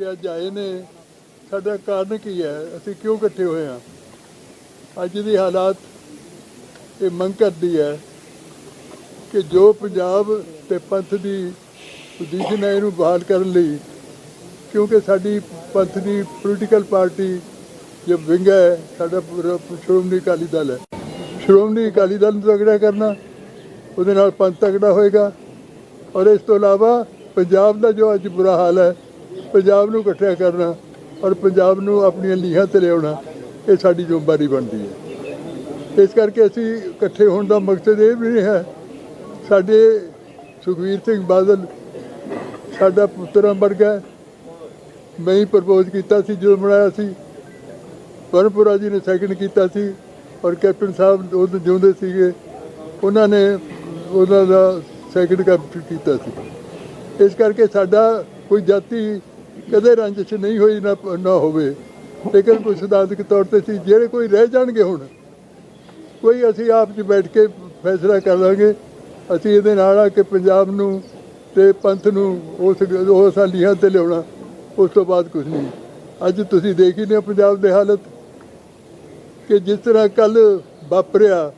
ਕਿ ਅੱਜ ਆਏ ਨੇ। ਸਾਡਾ ਕਾਰਨ ਕੀ ਹੈ? ਅਸੀਂ ਕਿਉਂ ਇਕੱਠੇ ਹੋਏ ਹਾਂ? ਅੱਜ ਦੀ ਹਾਲਾਤ ਇਹ ਮੰਗ ਕਰਦੀ ਹੈ ਕਿ ਜੋ ਪੰਜਾਬ ਤੇ ਪੰਥ ਦੀ ਪੋਜੀਸ਼ਨ ਹੈ ਇਹਨੂੰ ਬਹਾਲ ਕਰਨ ਲਈ, ਕਿਉਂਕਿ ਸਾਡੀ ਪੰਥ ਦੀ ਪੋਲੀਟੀਕਲ ਪਾਰਟੀ ਜੋ ਵਿੰਗ ਹੈ, ਸਾਡਾ ਸ਼੍ਰੋਮਣੀ ਅਕਾਲੀ ਦਲ ਹੈ। ਸ਼੍ਰੋਮਣੀ ਅਕਾਲੀ ਦਲ ਨੂੰ ਤਗੜਾ ਕਰਨਾ, ਉਹਦੇ ਨਾਲ ਪੰਥ ਤਗੜਾ ਹੋਏਗਾ। ਔਰ ਇਸ ਤੋਂ ਇਲਾਵਾ ਪੰਜਾਬ ਦਾ ਜੋ ਅੱਜ ਬੁਰਾ ਹਾਲ ਹੈ ਪੰਜਾਬ ਨੂੰ ਇਕੱਠਿਆ ਕਰਨਾ ਔਰ ਪੰਜਾਬ ਨੂੰ ਆਪਣੀਆਂ ਲੀਹਾਂ ਤੇ ਲਿਆਉਣਾ, ਇਹ ਸਾਡੀ ਜ਼ਿੰਮੇਵਾਰੀ ਬਣਦੀ ਹੈ। ਇਸ ਕਰਕੇ ਅਸੀਂ ਇਕੱਠੇ ਹੋਣ ਦਾ ਮਕਸਦ ਇਹ ਵੀ ਨਹੀਂ ਹੈ, ਸਾਡੇ ਸੁਖਵੀਰ ਸਿੰਘ ਬਾਦਲ ਸਾਡਾ ਪੁੱਤਰਾਂ ਵਰਗਾ ਮੈਂ ਹੀ ਪ੍ਰਪੋਜ਼ ਕੀਤਾ ਸੀ, ਜਦੋਂ ਬਣਾਇਆ ਸੀ। ਪਰਮਪੁਰਾ ਜੀ ਨੇ ਸੈਕਿੰਡ ਕੀਤਾ ਸੀ ਔਰ ਕੈਪਟਨ ਸਾਹਿਬ ਉਹ ਜਿਉਂਦੇ ਸੀਗੇ, ਉਹਨਾਂ ਨੇ ਉਹਨਾਂ ਦਾ ਸੈਕਿੰਡ ਕੈਪਟਨ ਕੀਤਾ ਸੀ। ਇਸ ਕਰਕੇ ਸਾਡਾ ਕੋਈ ਜਾਤੀ ਕਦੇ ਰੰਜਿਸ਼ ਨਹੀਂ ਹੋਈ ਨਾ ਨਾ ਹੋਵੇ। ਲੇਕਿਨ ਕੋਈ ਸਿਧਾਂਤਕ ਤੌਰ ਤੇ ਸੀ ਜਿਹੜੇ ਕੋਈ ਰਹਿ ਜਾਣਗੇ ਹੁਣ, ਕੋਈ ਅਸੀਂ ਆਪ 'ਚ ਬੈਠ ਕੇ ਫੈਸਲਾ ਕਰ ਲਾਂਗੇ। ਅਸੀਂ ਇਹਦੇ ਨਾਲ ਆ ਕਿ ਪੰਜਾਬ ਨੂੰ ਤੇ ਪੰਥ ਨੂੰ ਉਸ ਉਸ ਲੀਹਾਂ ਤੇ ਲਿਆਉਣਾ, ਉਸ ਤੋਂ ਬਾਅਦ ਕੁਝ ਨਹੀਂ। ਅੱਜ ਤੁਸੀਂ ਦੇਖ ਹੀ ਲਿਆ ਪੰਜਾਬ ਦੇ ਹਾਲਤ, ਕਿ ਜਿਸ ਤਰ੍ਹਾਂ ਕੱਲ ਵਾਪਰਿਆ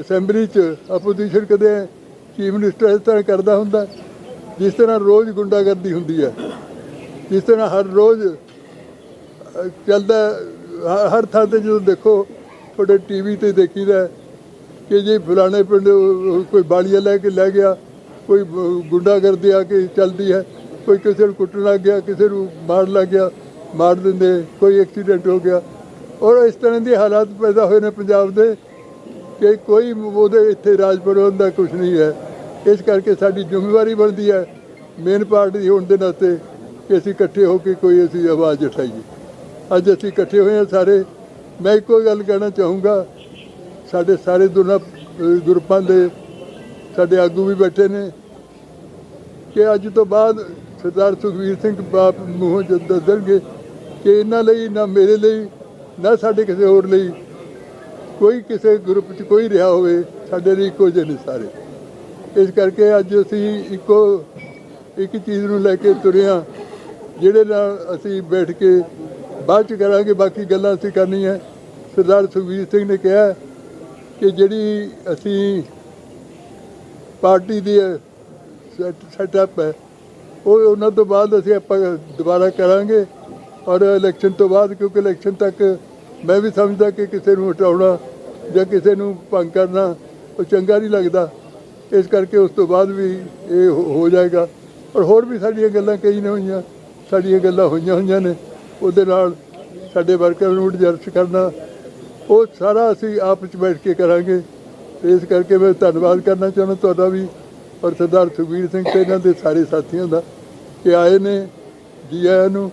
ਅਸੈਂਬਲੀ 'ਚ ਆਪੋਜੀਸ਼ਨ ਕਦੇ ਚੀਫ ਮਿਨਿਸਟਰ ਇਸ ਤਰ੍ਹਾਂ ਕਰਦਾ ਹੁੰਦਾ, ਜਿਸ ਤਰ੍ਹਾਂ ਰੋਜ਼ ਗੁੰਡਾਗਰਦੀ ਹੁੰਦੀ ਹੈ। ਜਿਸ ਤਰ੍ਹਾਂ ਹਰ ਰੋਜ਼ ਚੱਲਦਾ ਹ- ਹਰ ਥਾਂ ਤੇ ਜਦੋਂ ਦੇਖੋ, ਤੁਹਾਡੇ ਟੀਵੀ ਤੇ ਦੇਖੀਦਾ ਕਿ ਜੇ ਫਲਾਣੇ ਪਿੰਡ ਕੋਈ ਬਾਲੀਆ ਲੈ ਕੇ ਲੈ ਗਿਆ, ਕੋਈ ਬ- ਗੁੰਡਾਗਰਦੀ ਆ ਕੇ ਚੱਲਦੀ ਹੈ, ਕੋਈ ਕਿਸੇ ਨੂੰ ਕੁੱਟਣ ਲੱਗ ਗਿਆ, ਕਿਸੇ ਨੂੰ ਮਾਰ ਲੱਗ ਗਿਆ, ਮਾਰ ਦਿੰਦੇ, ਕੋਈ ਐਕਸੀਡੈਂਟ ਹੋ ਗਿਆ। ਔਰ ਇਸ ਤਰ੍ਹਾਂ ਦੇ ਹਾਲਾਤ ਪੈਦਾ ਹੋਏ ਨੇ ਪੰਜਾਬ ਦੇ ਕਿ ਕੋਈ ਉਹਦੇ ਇੱਥੇ ਰਾਜ ਪ੍ਰਬੰਧ ਦਾ ਕੁਝ ਨਹੀਂ ਹੈ। ਇਸ ਕਰਕੇ ਸਾਡੀ ਜ਼ਿੰਮੇਵਾਰੀ ਬਣਦੀ ਹੈ ਮੇਨ ਪਾਰਟੀ ਹੋਣ ਦੇ ਨਾਤੇ। ਕਿ ਅਸੀਂ ਇਕੱਠੇ ਹੋ ਕੇ ਕੋਈ ਅਸੀਂ ਆਵਾਜ਼ ਉਠਾਈਏ। ਅੱਜ ਅਸੀਂ ਇਕੱਠੇ ਹੋਏ ਹਾਂ ਸਾਰੇ। ਮੈਂ ਇੱਕੋ ਗੱਲ ਕਹਿਣਾ ਚਾਹੂੰਗਾ, ਸਾਡੇ ਸਾਰੇ ਦੋਨਾਂ ਗਰੁੱਪਾਂ ਦੇ ਸਾਡੇ ਆਗੂ ਵੀ ਬੈਠੇ ਨੇ ਕਿ ਅੱਜ ਤੋਂ ਬਾਅਦ ਸਰਦਾਰ ਸੁਖਵੀਰ ਸਿੰਘ ਬਾਪ ਮੂੰਹੋਂ ਜਦ ਦੱਸਣਗੇ ਕਿ ਇਹਨਾਂ ਲਈ, ਨਾ ਮੇਰੇ ਲਈ, ਨਾ ਸਾਡੇ ਕਿਸੇ ਹੋਰ ਲਈ ਕੋਈ ਕਿਸੇ ਗਰੁੱਪ 'ਚ ਕੋਈ ਰਿਹਾ ਹੋਵੇ, ਸਾਡੇ ਲਈ ਇੱਕੋ ਜਿਹੇ ਨੇ ਸਾਰੇ। ਇਸ ਕਰਕੇ ਅੱਜ ਅਸੀਂ ਇੱਕੋ ਇੱਕ ਚੀਜ਼ ਨੂੰ ਲੈ ਕੇ ਤੁਰੇ ਹਾਂ। ਜਿਹੜੇ ਨਾਲ ਅਸੀਂ ਬੈਠ ਕੇ ਬਾਅਦ ਚ ਕਰਾਂਗੇ, ਬਾਕੀ ਗੱਲਾਂ ਅਸੀਂ ਕਰਨੀਆਂ। ਸਰਦਾਰ ਸੁਖਵੀਰ ਸਿੰਘ ਨੇ ਕਿਹਾ ਕਿ ਜਿਹੜੀ ਅਸੀਂ ਪਾਰਟੀ ਦੀ ਸੈਟਅਪ ਹੈ, ਉਹ ਉਹਨਾਂ ਤੋਂ ਬਾਅਦ ਅਸੀਂ ਆਪਾਂ ਦੁਬਾਰਾ ਕਰਾਂਗੇ ਔਰ ਇਲੈਕਸ਼ਨ ਤੋਂ ਬਾਅਦ, ਕਿਉਂਕਿ ਇਲੈਕਸ਼ਨ ਤੱਕ ਮੈਂ ਵੀ ਸਮਝਦਾ ਕਿ ਕਿਸੇ ਨੂੰ ਹਟਾਉਣਾ ਜਾਂ ਕਿਸੇ ਨੂੰ ਭੰਗ ਕਰਨਾ, ਉਹ ਚੰਗਾ ਨਹੀਂ ਲੱਗਦਾ। ਇਸ ਕਰਕੇ ਉਸ ਤੋਂ ਬਾਅਦ ਵੀ ਇਹ ਹੋ ਹੋ ਜਾਏਗਾ। ਔਰ ਹੋਰ ਵੀ ਸਾਡੀਆਂ ਗੱਲਾਂ ਕਈ ਨੇ ਹੋਈਆਂ। ਸਾਡੀਆਂ ਗੱਲਾਂ ਹੋਈਆਂ ਹੋਈਆਂ ਨੇ, ਉਹਦੇ ਨਾਲ ਸਾਡੇ ਵਰਕਰ ਨੂੰ ਐਡਜਸਟ ਕਰਨਾ, ਉਹ ਸਾਰਾ ਅਸੀਂ ਆਪ ਵਿੱਚ ਬੈਠ ਕੇ ਕਰਾਂਗੇ। ਇਸ ਕਰਕੇ ਮੈਂ ਧੰਨਵਾਦ ਕਰਨਾ ਚਾਹੁੰਦਾ ਤੁਹਾਡਾ ਵੀ, ਔਰ ਸਰਦਾਰ ਸੁਖਬੀਰ ਸਿੰਘ ਤੇ ਇਹਨਾਂ ਦੇ ਸਾਰੇ ਸਾਥੀਆਂ ਦਾ, ਕਿ ਆਏ ਨੇ, ਜੀ ਆਇਆਂ ਨੂੰ,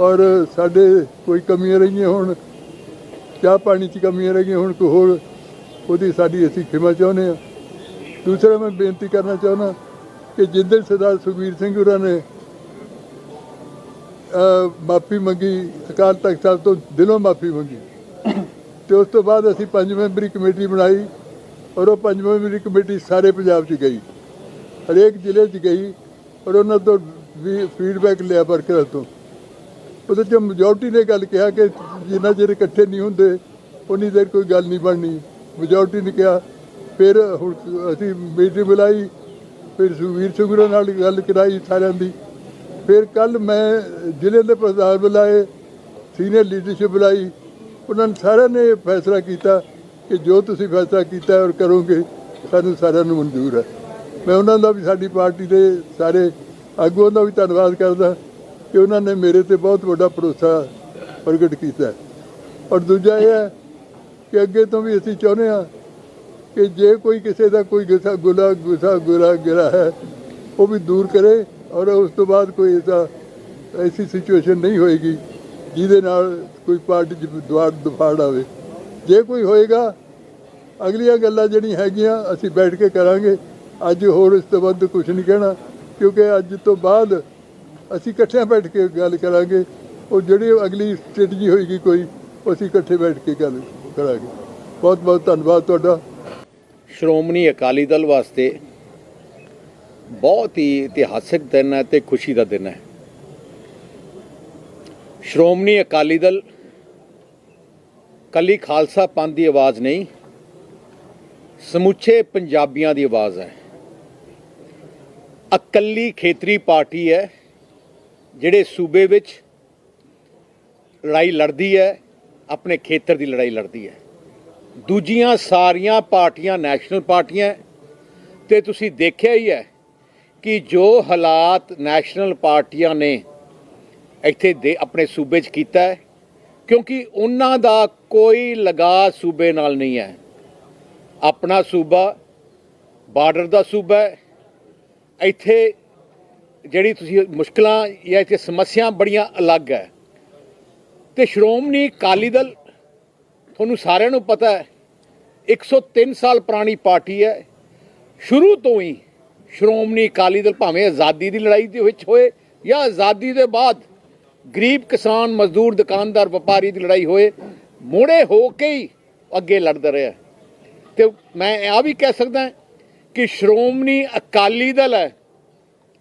ਔਰ ਸਾਡੇ ਕੋਈ ਕਮੀਆਂ ਰਹੀਆਂ ਹੁਣ, ਚਾਹ ਪਾਣੀ 'ਚ ਕਮੀਆਂ ਰਹੀਆਂ ਹੁਣ, ਕੋਈ ਹੋਰ, ਉਹਦੀ ਸਾਡੀ ਅਸੀਂ ਖਿਮਾ ਚਾਹੁੰਦੇ ਹਾਂ। ਦੂਸਰਾ ਮੈਂ ਬੇਨਤੀ ਕਰਨਾ ਚਾਹੁੰਦਾ ਕਿ ਜਿੱਦਣ ਸਰਦਾਰ ਸੁਖਬੀਰ ਸਿੰਘ ਹੋਰਾਂ ਨੇ ਮਾਫੀ ਮੰਗੀ, ਅਕਾਲ ਤਖਤ ਸਾਹਿਬ ਤੋਂ ਦਿਲੋਂ ਮਾਫੀ ਮੰਗੀ। ਤੇ ਉਸ ਤੋਂ ਬਾਅਦ ਅਸੀਂ ਪੰਜ ਮੈਂਬਰੀ ਕਮੇਟੀ ਬਣਾਈ ਔਰ ਉਹ ਪੰਜ ਮੈਂਬਰੀ ਕਮੇਟੀ ਸਾਰੇ ਪੰਜਾਬ 'ਚ ਗਈ। ਹਰੇਕ ਜ਼ਿਲ੍ਹੇ 'ਚ ਗਈ ਔਰ ਉਹਨਾਂ ਤੋਂ ਵੀ ਫੀਡਬੈਕ ਲਿਆ ਵਰਕਰਾਂ ਤੋਂ। ਉਹਦੇ 'ਚ ਮੈਜੋਰਟੀ ਨੇ ਗੱਲ ਕਿਹਾ ਕਿ ਜਿੰਨਾ ਚਿਰ ਇਕੱਠੇ ਨਹੀਂ ਹੁੰਦੇ, ਉਨੀ ਦੇਰ ਕੋਈ ਗੱਲ ਨਹੀਂ ਬਣਨੀ। ਮੈਜੋਰਟੀ ਨੇ ਕਿਹਾ, ਫਿਰ ਹੁਣ ਅਸੀਂ ਮੀਟਿੰਗ ਬੁਲਾਈ, ਫਿਰ ਸੁਖਵੀਰ ਸੁਖਰਾ ਨਾਲ ਗੱਲ ਕਰਾਈ ਸਾਰਿਆਂ ਦੀ। ਫਿਰ ਕੱਲ ਮੈਂ ਜ਼ਿਲ੍ਹੇ ਦੇ ਪ੍ਰਧਾਨ ਬੁਲਾਏ ਸੀਨੀਅਰ ਲੀਡਰਸ਼ਿਪ ਬੁਲਾਈ। ਉਹਨਾਂ ਨੇ ਸਾਰਿਆਂ ਨੇ ਫੈਸਲਾ ਕੀਤਾ ਕਿ ਜੋ ਤੁਸੀਂ ਫੈਸਲਾ ਕੀਤਾ ਔਰ ਕਰੋਗੇ, ਸਾਨੂੰ ਸਾਰਿਆਂ ਨੂੰ ਮਨਜ਼ੂਰ ਹੈ। ਮੈਂ ਉਹਨਾਂ ਦਾ ਵੀ ਸਾਡੀ ਪਾਰਟੀ ਦੇ ਸਾਰੇ ਆਗੂਆਂ ਦਾ ਵੀ ਧੰਨਵਾਦ ਕਰਦਾ ਕਿ ਉਹਨਾਂ ਨੇ ਮੇਰੇ ਤੇ ਬਹੁਤ ਵੱਡਾ ਭਰੋਸਾ ਪ੍ਰਗਟ ਕੀਤਾ। ਔਰ ਦੂਜਾ ਇਹ ਹੈ ਕਿ ਅੱਗੇ ਤੋਂ ਵੀ ਅਸੀਂ ਚਾਹੁੰਦੇ ਹਾਂ ਕਿ ਜੇ ਕੋਈ ਕਿਸੇ ਦਾ ਕੋਈ ਗੁੱਸਾ ਗੁਲਾ ਗੁੱਸਾ ਗੁਲਾ ਗਿਰਾ ਹੈ, ਉਹ ਵੀ ਦੂਰ ਕਰੇ। ਔਰ ਉਸ ਤੋਂ ਬਾਅਦ ਕੋਈ ਐਸਾ, ਐਸੀ ਸਿਚੁਏਸ਼ਨ ਨਹੀਂ ਹੋਏਗੀ ਜਿਹਦੇ ਨਾਲ ਕੋਈ ਪਾਰਟੀ 'ਚ ਦੁਆਰ ਦੁਫਾੜ ਆਵੇ। ਜੇ ਕੋਈ ਹੋਏਗਾ, ਅਗਲੀਆਂ ਗੱਲਾਂ ਜਿਹੜੀਆਂ ਹੈਗੀਆਂ ਅਸੀਂ ਬੈਠ ਕੇ ਕਰਾਂਗੇ। ਅੱਜ ਹੋਰ ਇਸ ਤੋਂ ਵੱਧ ਕੁਝ ਨਹੀਂ ਕਹਿਣਾ, ਕਿਉਂਕਿ ਅੱਜ ਤੋਂ ਬਾਅਦ ਅਸੀਂ ਇਕੱਠਿਆਂ ਬੈਠ ਕੇ ਗੱਲ ਕਰਾਂਗੇ। ਉਹ ਜਿਹੜੀ ਅਗਲੀ ਸਟ੍ਰੈਟਜੀ ਹੋਏਗੀ ਕੋਈ ਅਸੀਂ ਇਕੱਠੇ ਬੈਠ ਕੇ ਗੱਲ ਕਰਾਂਗੇ। ਬਹੁਤ ਬਹੁਤ ਧੰਨਵਾਦ ਤੁਹਾਡਾ। ਸ਼੍ਰੋਮਣੀ ਅਕਾਲੀ ਦਲ ਵਾਸਤੇ ਬਹੁਤ ਹੀ ਇਤਿਹਾਸਕ ਦਿਨ ਹੈ ਤੇ ਖੁਸ਼ੀ ਦਾ ਦਿਨ ਹੈ। ਸ਼੍ਰੋਮਣੀ ਅਕਾਲੀ ਦਲ, ਕੱਲੀ ਖਾਲਸਾ ਪੰਥ ਦੀ ਆਵਾਜ਼ ਨਹੀਂ, ਸਮੁੱਚੇ ਪੰਜਾਬੀਆਂ ਦੀ ਆਵਾਜ਼ ਹੈ। ਇਕੱਲੀ ਖੇਤਰੀ ਪਾਰਟੀ ਹੈ, ਜਿਹੜੇ ਸੂਬੇ ਵਿੱਚ ਲੜਾਈ ਲੜਦੀ ਹੈ, ਆਪਣੇ ਖੇਤਰ ਦੀ ਲੜਾਈ ਲੜਦੀ ਹੈ। ਦੂਜੀਆਂ ਸਾਰੀਆਂ ਪਾਰਟੀਆਂ ਨੈਸ਼ਨਲ ਪਾਰਟੀਆਂ ਹੈ ਤੇ ਤੁਸੀਂ ਦੇਖਿਆ ਹੀ ਹੈ ਕਿ ਜੋ ਹਾਲਾਤ ਨੈਸ਼ਨਲ ਪਾਰਟੀਆਂ ਨੇ ਇੱਥੇ ਦੇ ਆਪਣੇ ਸੂਬੇ 'ਚ ਕੀਤਾ ਹੈ, ਕਿਉਂਕਿ ਉਹਨਾਂ ਦਾ ਕੋਈ ਲਗਾ ਸੂਬੇ ਨਾਲ ਨਹੀਂ ਹੈ। ਆਪਣਾ ਸੂਬਾ, ਬਾਰਡਰ ਦਾ ਸੂਬਾ ਹੈ। ਇੱਥੇ ਜਿਹੜੀ ਤੁਸੀਂ ਮੁਸ਼ਕਲਾਂ ਜਾਂ ਇੱਥੇ ਸਮੱਸਿਆ ਬੜੀਆਂ ਅਲੱਗ ਹੈ। ਤੇ ਸ਼੍ਰੋਮਣੀ ਅਕਾਲੀ ਦਲ, ਤੁਹਾਨੂੰ ਸਾਰਿਆਂ ਨੂੰ ਪਤਾ ਹੈ 103 ਸਾਲ ਪੁਰਾਣੀ ਪਾਰਟੀ ਹੈ। ਸ਼ੁਰੂ ਤੋਂ ਹੀ ਸ਼੍ਰੋਮਣੀ ਅਕਾਲੀ ਦਲ ਭਾਵੇਂ ਆਜ਼ਾਦੀ ਦੀ ਲੜਾਈ ਦੇ ਵਿੱਚ ਹੋਏ ਜਾਂ ਆਜ਼ਾਦੀ ਦੇ ਬਾਅਦ ਗਰੀਬ ਕਿਸਾਨ ਮਜ਼ਦੂਰ ਦੁਕਾਨਦਾਰ ਵਪਾਰੀ ਦੀ ਲੜਾਈ ਹੋਏ, ਮੋੜੇ ਹੋ ਕੇ ਹੀ ਅੱਗੇ ਲੜਦਾ ਰਿਹਾ। ਤੇ ਮੈਂ ਇਹ ਵੀ ਕਹਿ ਸਕਦਾ ਕਿ ਸ਼੍ਰੋਮਣੀ ਅਕਾਲੀ ਦਲ ਹੈ,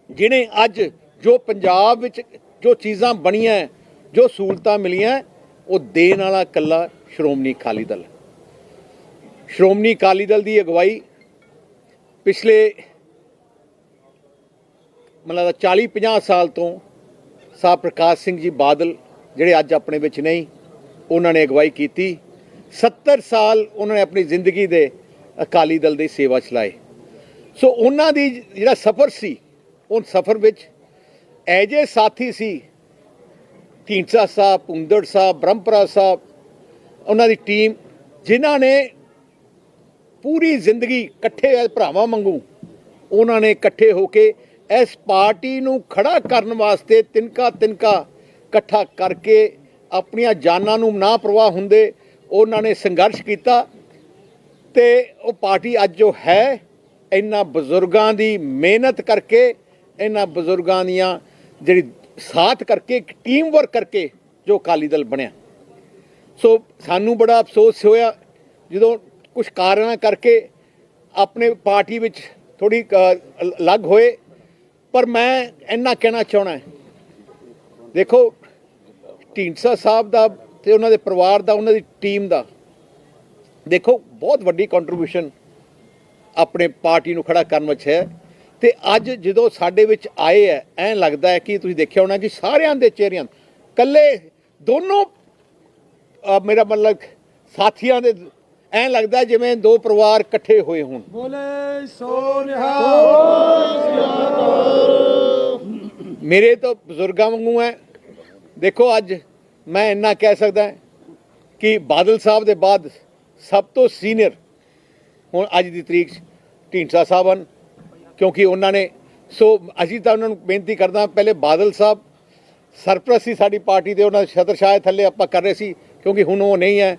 ਜਿਹਨੇ ਅੱਜ ਜੋ ਪੰਜਾਬ ਵਿੱਚ ਜੋ ਚੀਜ਼ਾਂ ਬਣੀਆਂ, ਜੋ ਸਹੂਲਤਾਂ ਮਿਲੀਆਂ, ਉਹ ਦੇਣ ਵਾਲਾ ਕੱਲਾ ਸ਼੍ਰੋਮਣੀ ਅਕਾਲੀ ਦਲ ਸ਼੍ਰੋਮਣੀ ਅਕਾਲੀ ਦਲ ਦੀ ਅਗਵਾਈ ਪਿਛਲੇ ਮਤਲਬ 40 50 ਸਾਲ ਤੋਂ ਸਾਹਿਬ ਪ੍ਰਕਾਸ਼ ਸਿੰਘ ਜੀ ਬਾਦਲ ਜਿਹੜੇ ਅੱਜ ਆਪਣੇ ਵਿੱਚ ਨਹੀਂ, ਉਹਨਾਂ ਨੇ ਅਗਵਾਈ ਕੀਤੀ। 70 ਸਾਲ ਉਹਨਾਂ ਨੇ ਆਪਣੀ ਜ਼ਿੰਦਗੀ ਦੇ ਅਕਾਲੀ ਦਲ ਦੀ ਸੇਵਾ ਚਲਾਏ ਸੋ ਉਹਨਾਂ ਦੀ ਜਿਹੜਾ ਸਫ਼ਰ ਸੀ, ਉਹ ਸਫ਼ਰ ਵਿੱਚ ਐਜੇ ਸਾਥੀ ਸੀ, ਢੀਂਡਸਾ ਸਾਹਿਬ ਪੁੰਦੜ ਸਾਹਿਬ, ਬ੍ਰਹਮਪੁਰਾ ਸਾਹਿਬ, ਉਹਨਾਂ ਦੀ ਟੀਮ, ਜਿਨ੍ਹਾਂ ਨੇ ਪੂਰੀ ਜ਼ਿੰਦਗੀ ਇਕੱਠੇ ਹੋਏ ਭਰਾਵਾਂ ਵਾਂਗੂ ਉਹਨਾਂ ਨੇ ਇਕੱਠੇ ਹੋ ਕੇ ਇਸ ਪਾਰਟੀ ਨੂੰ ਖੜਾ ਕਰਨ ਵਾਸਤੇ ਤਿਨਕਾ ਤਿਨਕਾ ਇਕੱਠਾ ਕਰਕੇ ਆਪਣੀਆਂ ਜਾਨਾਂ ਨੂੰ ਨਾ ਪ੍ਰਵਾਹ ਹੁੰਦੇ, ਉਹਨਾਂ ਨੇ ਸੰਘਰਸ਼ ਕੀਤਾ ਤੇ ਉਹ ਪਾਰਟੀ ਅੱਜ ਜੋ ਹੈ, ਇਹਨਾਂ ਬਜ਼ੁਰਗਾਂ ਦੀ ਮਿਹਨਤ ਕਰਕੇ, ਇਹਨਾਂ ਬਜ਼ੁਰਗਾਂ ਦੀਆਂ ਜਿਹੜੀ ਸਾਥ ਕਰਕੇ, ਇੱਕ ਟੀਮ ਵਰਕ ਕਰਕੇ ਜੋ ਅਕਾਲੀ ਦਲ ਬਣਿਆ। ਸੋ ਸਾਨੂੰ ਬੜਾ ਅਫਸੋਸ ਹੋਇਆ, ਜਦੋਂ ਕੁਝ ਕਾਰਨਾਂ ਕਰਕੇ ਆਪਣੇ ਪਾਰਟੀ ਵਿੱਚ ਥੋੜੀ ਅਲੱਗ ਹੋਏ ਪਰ ਮੈਂ ਇੰਨਾ ਕਹਿਣਾ ਚਾਹਣਾ ਦੇਖੋ, ਢੀਂਡਸਾ ਸਾਹਿਬ ਦਾ ਤੇ ਉਹਨਾਂ ਦੇ ਪਰਿਵਾਰ ਦਾ, ਉਹਨਾਂ ਦੀ ਟੀਮ ਦਾ, ਦੇਖੋ, ਬਹੁਤ ਵੱਡੀ ਕੰਟਰੀਬਿਊਸ਼ਨ ਆਪਣੇ ਪਾਰਟੀ ਨੂੰ ਖੜਾ ਕਰਨ ਵਿੱਚ ਹੈ। ਤੇ ਅੱਜ ਜਦੋਂ ਸਾਡੇ ਵਿੱਚ ਆਏ ਹੈ, ਐਂ ਲੱਗਦਾ ਹੈ ਕਿ ਤੁਸੀਂ ਦੇਖਿਆ ਹੋਣਾ ਕਿ ਸਾਰਿਆਂ ਦੇ ਚਿਹਰਿਆਂ ਕੱਲੇ ਦੋਨੋਂ ਮੇਰਾ ਮਤਲਬ ਸਾਥੀਆਂ ਦੇ ਐਂ ਲੱਗਦਾ ਜਿਵੇਂ ਦੋ ਪਰਿਵਾਰ ਇਕੱਠੇ ਹੋਏ ਹੋਣ। ਬੋਲੇ ਸੋ ਨਿਹਾਲ। ਮੇਰੇ ਤਾਂ ਬਜ਼ੁਰਗਾਂ ਵਾਂਗੂ ਹੈ ਦੇਖੋ ਅੱਜ ਮੈਂ ਇੰਨਾ ਕਹਿ ਸਕਦਾ ਕਿ ਬਾਦਲ ਸਾਹਿਬ ਦੇ ਬਾਅਦ ਸਭ ਤੋਂ ਸੀਨੀਅਰ ਹੁਣ ਅੱਜ ਦੀ ਤਰੀਕ 'ਚ ਢੀਂਡਸਾ ਸਾਹਿਬ ਹਨ ਕਿਉਂਕਿ ਉਹਨਾਂ ਨੇ ਸੋ ਅਸੀਂ ਤਾਂ ਉਹਨਾਂ ਨੂੰ ਬੇਨਤੀ ਕਰਦਾ ਪਹਿਲੇ ਬਾਦਲ ਸਾਹਿਬ ਸਰਪ੍ਰਸਤ ਸੀ ਸਾਡੀ ਪਾਰਟੀ ਦੇ ਉਹਨਾਂ ਛਤਰ ਛਾਇਆ ਥੱਲੇ ਆਪਾਂ ਕਰ ਰਹੇ ਸੀ ਕਿਉਂਕਿ ਹੁਣ ਉਹ ਨਹੀਂ ਹੈ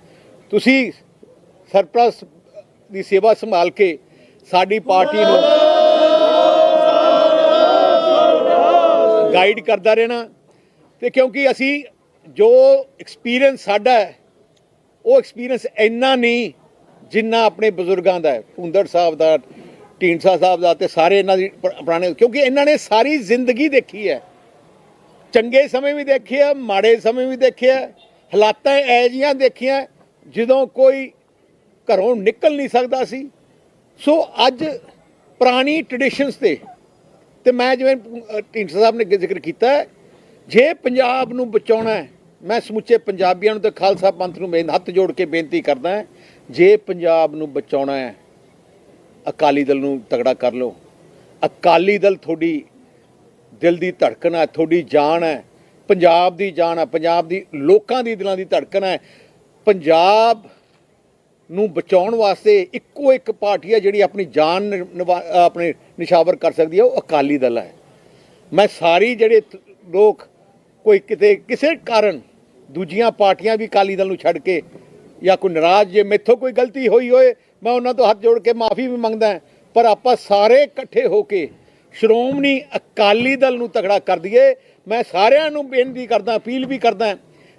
ਤੁਸੀਂ ਸਰਪ੍ਰਸਤ ਦੀ ਸੇਵਾ ਸੰਭਾਲ ਕੇ ਸਾਡੀ ਪਾਰਟੀ ਨੂੰ ਗਾਈਡ ਕਰਦਾ ਰਹਿਣਾ ਤੇ ਕਿਉਂਕਿ ਅਸੀਂ ਜੋ ਐਕਸਪੀਰੀਅੰਸ ਸਾਡਾ ਹੈ, ਉਹ ਐਕਸਪੀਰੀਅੰਸ ਇੰਨਾ ਨਹੀਂ ਜਿੰਨਾ ਆਪਣੇ ਬਜ਼ੁਰਗਾਂ ਦਾ ਹੈ। ਭੁੰਦੜ ਸਾਹਿਬ ਦਾ, ਢੀਂਡਸਾ ਸਾਹਿਬ ਦਾ ਤੇ ਸਾਰੇ ਇਹਨਾਂ ਦੀ ਪੁਰਾਣੇ, ਕਿਉਂਕਿ ਇਹਨਾਂ ਨੇ ਸਾਰੀ ਜ਼ਿੰਦਗੀ ਦੇਖੀ ਹੈ। ਚੰਗੇ ਸਮੇਂ ਵੀ ਦੇਖੇ ਆ, ਮਾੜੇ ਸਮੇਂ ਵੀ ਦੇਖੇ ਆ, ਹਾਲਾਤਾਂ ਐ ਜੀਆਂ ਦੇਖੀਆਂ, ਜਦੋਂ ਕੋਈ ਘਰੋਂ ਨਿਕਲ ਨਹੀਂ ਸਕਦਾ ਸੀ। ਸੋ ਅੱਜ ਪੁਰਾਣੀ ਟ੍ਰੈਡੀਸ਼ਨਸ ਤੇ ਤੇ ਮੈਂ ਜਿਵੇਂ ਢੀਂਡਸਾ ਸਾਹਿਬ ਨੇ ਜ਼ਿਕਰ ਕੀਤਾ ਜੇ ਪੰਜਾਬ ਨੂੰ ਬਚਾਉਣਾ ਹੈ, ਮੈਂ ਸਮੁੱਚੇ ਪੰਜਾਬੀਆਂ ਨੂੰ ਤੇ ਖਾਲਸਾ ਪੰਥ ਨੂੰ ਬੇਨ ਹੱਥ ਜੋੜ ਕੇ ਬੇਨਤੀ ਕਰਦਾ ਜੇ ਪੰਜਾਬ ਨੂੰ ਬਚਾਉਣਾ ਹੈ, ਅਕਾਲੀ ਦਲ ਨੂੰ ਤਗੜਾ ਕਰ ਲਓ। ਅਕਾਲੀ ਦਲ ਤੁਹਾਡੀ ਦਿਲ ਦੀ ਧੜਕਣ ਹੈ, ਤੁਹਾਡੀ ਜਾਨ ਹੈ, ਪੰਜਾਬ ਦੀ ਜਾਨ ਹੈ, ਪੰਜਾਬ ਦੀ ਲੋਕਾਂ ਦੀ ਦਿਲਾਂ ਦੀ ਧੜਕਣ ਹੈ। ਪੰਜਾਬ ਨੂੰ ਬਚਾਉਣ ਵਾਸਤੇ ਇੱਕੋ ਇੱਕ ਪਾਰਟੀ ਹੈ ਜਿਹੜੀ ਆਪਣੀ ਜਾਨ ਨਿਵਾ- ਆਪਣੇ ਨਿਸ਼ਾਵਰ ਕਰ ਸਕਦੀ ਹੈ ਉਹ ਅਕਾਲੀ ਦਲ ਹੈ ਮੈਂ ਸਾਰੀ ਜਿਹੜੇ ਲੋਕ ਕੋਈ ਕਿਤੇ, ਕਿਸੇ ਕਾਰਨ ਦੂਜੀਆਂ ਪਾਰਟੀਆਂ ਵੀ ਅਕਾਲੀ ਦਲ ਨੂੰ ਛੱਡ ਕੇ ਜਾਂ ਕੋਈ ਨਾਰਾਜ਼ ਜੇ ਮੈਥੋਂ ਕੋਈ ਗਲਤੀ ਹੋਈ ਹੋਏ, ਮੈਂ ਉਹਨਾਂ ਤੋਂ ਹੱਥ ਜੋੜ ਕੇ ਮਾਫੀ ਵੀ ਮੰਗਦਾ ਪਰ ਆਪਾਂ ਸਾਰੇ ਇਕੱਠੇ ਹੋ ਕੇ ਸ਼੍ਰੋਮਣੀ ਅਕਾਲੀ ਦਲ ਨੂੰ ਤਗੜਾ ਕਰ ਦਈਏ। ਮੈਂ ਸਾਰਿਆਂ ਨੂੰ ਬੇਨਤੀ ਕਰਦਾ, ਅਪੀਲ ਵੀ ਕਰਦਾ,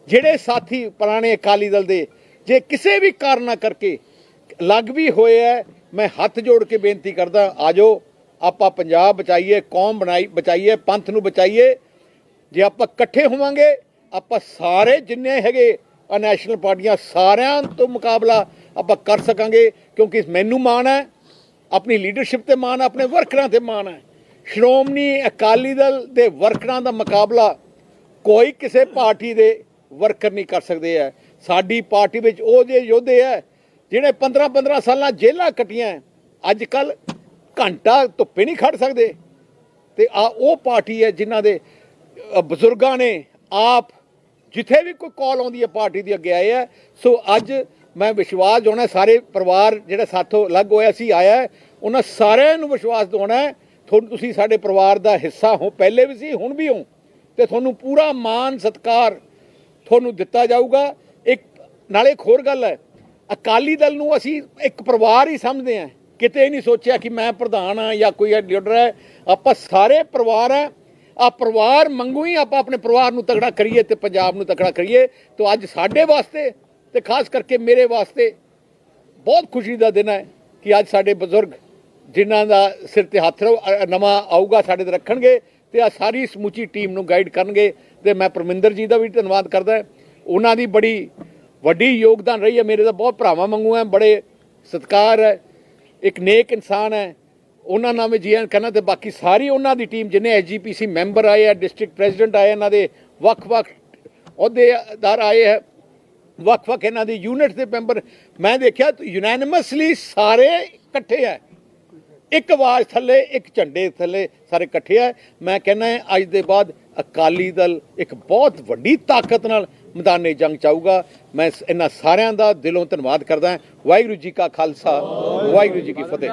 ਜਿਹੜੇ ਸਾਥੀ ਪੁਰਾਣੇ ਅਕਾਲੀ ਦਲ ਦੇ ਜੇ ਕਿਸੇ ਵੀ ਕਾਰਨਾ ਕਰਕੇ ਲੱਗ ਵੀ ਹੋਏ ਹੈ ਮੈਂ ਹੱਥ ਜੋੜ ਕੇ ਬੇਨਤੀ ਕਰਦਾ, ਆਜੋ, ਆਪਾਂ ਪੰਜਾਬ ਬਚਾਈਏ, ਕੌਮ ਬਣਾਈ, ਬਚਾਈਏ, ਪੰਥ ਨੂੰ ਬਚਾਈਏ। ਜੇ ਆਪਾਂ ਇਕੱਠੇ ਹੋਵਾਂਗੇ, ਆਪਾਂ ਸਾਰੇ ਜਿੰਨੇ ਹੈਗੇ ਆ ਨੈਸ਼ਨਲ ਪਾਰਟੀਆਂ, ਸਾਰਿਆਂ ਤੋਂ ਮੁਕਾਬਲਾ ਆਪਾਂ ਕਰ ਸਕਾਂਗੇ, ਕਿਉਂਕਿ ਮੈਨੂੰ ਮਾਣ ਹੈ ਆਪਣੀ ਲੀਡਰਸ਼ਿਪ ਤੇ ਮਾਣ ਹੈ ਆਪਣੇ ਵਰਕਰਾਂ ਤੇ ਮਾਣ ਹੈ ਸ਼੍ਰੋਮਣੀ ਅਕਾਲੀ ਦਲ ਦੇ ਵਰਕਰਾਂ ਦਾ ਮੁਕਾਬਲਾ ਕੋਈ ਕਿਸੇ ਪਾਰਟੀ ਦੇ ਵਰਕਰ ਨਹੀਂ ਕਰ ਸਕਦੇ ਹੈ ਸਾਡੀ ਪਾਰਟੀ ਵਿੱਚ ਉਹ ਜੇ ਯੋਧੇ ਹੈ ਜਿਹੜੇ 15 15 ਸਾਲਾਂ ਜੇਲ੍ਹਾਂ ਕੱਟੀਆਂ ਅੱਜ ਕੱਲ ਘੰਟਾ ਧੁੱਪੇ ਨਹੀਂ ਖੜ ਸਕਦੇ। ਤੇ ਆ ਉਹ ਪਾਰਟੀ ਹੈ ਜਿਨ੍ਹਾਂ ਦੇ ਬਜ਼ੁਰਗਾਂ ਨੇ ਆਪ ਜਿੱਥੇ ਵੀ ਕੋਈ ਕਾਲ ਆਉਂਦੀ ਹੈ ਪਾਰਟੀ ਦੀ ਅੱਗੇ ਆਏ ਹੈ ਸੋ ਅੱਜ ਮੈਂ ਵਿਸ਼ਵਾਸ ਦਿਵਾਉਣਾ ਸਾਰੇ ਪਰਿਵਾਰ ਜਿਹੜਾ ਸਾਥੋਂ ਅਲੱਗ ਹੋਇਆ ਸੀ, ਆਇਆ ਉਹਨਾਂ ਸਾਰਿਆਂ ਨੂੰ ਵਿਸ਼ਵਾਸ ਦਿਵਾਉਣਾ ਤੁਹਾਨੂੰ ਤੁਸੀਂ ਸਾਡੇ ਪਰਿਵਾਰ ਦਾ ਹਿੱਸਾ ਹੋ, ਪਹਿਲੇ ਵੀ ਸੀ, ਹੁਣ ਵੀ ਹੋ। ਤੇ ਤੁਹਾਨੂੰ ਪੂਰਾ ਮਾਣ ਸਤਿਕਾਰ ਤੁਹਾਨੂੰ ਦਿੱਤਾ ਜਾਊਗਾ। ਨਾਲੇ ਇੱਕ ਹੋਰ ਗੱਲ ਹੈ, ਅਕਾਲੀ ਦਲ ਨੂੰ ਅਸੀਂ ਇੱਕ ਪਰਿਵਾਰ ਹੀ ਸਮਝਦੇ ਹਾਂ। ਕਿਤੇ ਇਹ ਨਹੀਂ ਸੋਚਿਆ ਕਿ ਮੈਂ ਪ੍ਰਧਾਨ ਹਾਂ ਜਾਂ ਕੋਈ ਲੀਡਰ ਹੈ। ਆਪਾਂ ਸਾਰੇ ਪਰਿਵਾਰ ਹੈ। ਆ ਪਰਿਵਾਰ ਮੰਗੂ ਹੀ ਆਪਾਂ ਆਪਣੇ ਪਰਿਵਾਰ ਨੂੰ ਤਗੜਾ ਕਰੀਏ ਤੇ ਪੰਜਾਬ ਨੂੰ ਤਗੜਾ ਕਰੀਏ। ਤਾਂ ਅੱਜ ਸਾਡੇ ਵਾਸਤੇ ਤੇ ਖਾਸ ਕਰਕੇ ਮੇਰੇ ਵਾਸਤੇ ਬਹੁਤ ਖੁਸ਼ੀ ਦਾ ਦਿਨ ਹੈ ਕਿ ਅੱਜ ਸਾਡੇ ਬਜ਼ੁਰਗ ਜਿਨ੍ਹਾਂ ਦਾ ਸਿਰ ਤੇ ਹੱਥ ਰ- ਨਵਾਂ ਆਊਗਾ, ਸਾਡੇ ਤੇ ਰੱਖਣਗੇ ਤੇ ਆ ਸਾਰੀ ਸਮੁੱਚੀ ਟੀਮ ਨੂੰ ਗਾਈਡ ਕਰਨਗੇ। ਤੇ ਮੈਂ ਪਰਮਿੰਦਰ ਜੀ ਦਾ ਵੀ ਧੰਨਵਾਦ ਕਰਦਾ। ਉਹਨਾਂ ਦੀ ਬੜੀ ਵੱਡੀ ਯੋਗਦਾਨ ਰਹੀ ਹੈ, ਮੇਰੇ ਤਾਂ ਬਹੁਤ ਭਰਾਵਾਂ ਵਾਂਗੂ ਹੈ, ਬੜੇ ਸਤਿਕਾਰ ਹੈ, ਇੱਕ ਨੇਕ ਇਨਸਾਨ ਹੈ, ਉਹਨਾਂ ਨਾਲ ਮੈਂ ਜੀਐਨ ਕਰਨਾ ਤੇ ਬਾਕੀ ਸਾਰੀ ਉਹਨਾਂ ਦੀ ਟੀਮ ਜਿਨੇ ਐਸਜੀਪੀਸੀ ਮੈਂਬਰ ਆਏ ਆ ਡਿਸਟ੍ਰਿਕਟ ਪ੍ਰੈਜ਼ੀਡੈਂਟ ਆਏ ਇਹਨਾਂ ਦੇ ਵੱਖ-ਵੱਖ ਅਹੁਦੇਦਾਰ ਆਏ ਹੈ ਵੱਖ-ਵੱਖ ਇਹਨਾਂ ਦੇ ਯੂਨਿਟ ਦੇ ਮੈਂਬਰ ਮੈਂ ਦੇਖਿਆ ਯੂਨੈਨਿਮਸਲੀ ਸਾਰੇ ਇਕੱਠੇ ਹੈ ਇੱਕ ਆਵਾਜ਼ ਥੱਲੇ, ਇੱਕ ਝੰਡੇ ਥੱਲੇ ਸਾਰੇ ਇਕੱਠੇ ਆ। ਮੈਂ ਕਹਿੰਦਾ ਅੱਜ ਦੇ ਬਾਅਦ ਅਕਾਲੀ ਦਲ ਇੱਕ ਬਹੁਤ ਵੱਡੀ ਤਾਕਤ ਨਾਲ ਮੈਦਾਨੇ ਜੰਗ ਚਾਹੂਗਾ ਮੈਂ ਇਹਨਾਂ ਸਾਰਿਆਂ ਦਾ ਦਿਲੋਂ ਧੰਨਵਾਦ ਕਰਦਾ ਵਾਹਿਗੁਰੂ ਜੀ ਕਾ ਖਾਲਸਾ, ਵਾਹਿਗੁਰੂ ਜੀ ਕੀ ਫਤਿਹ।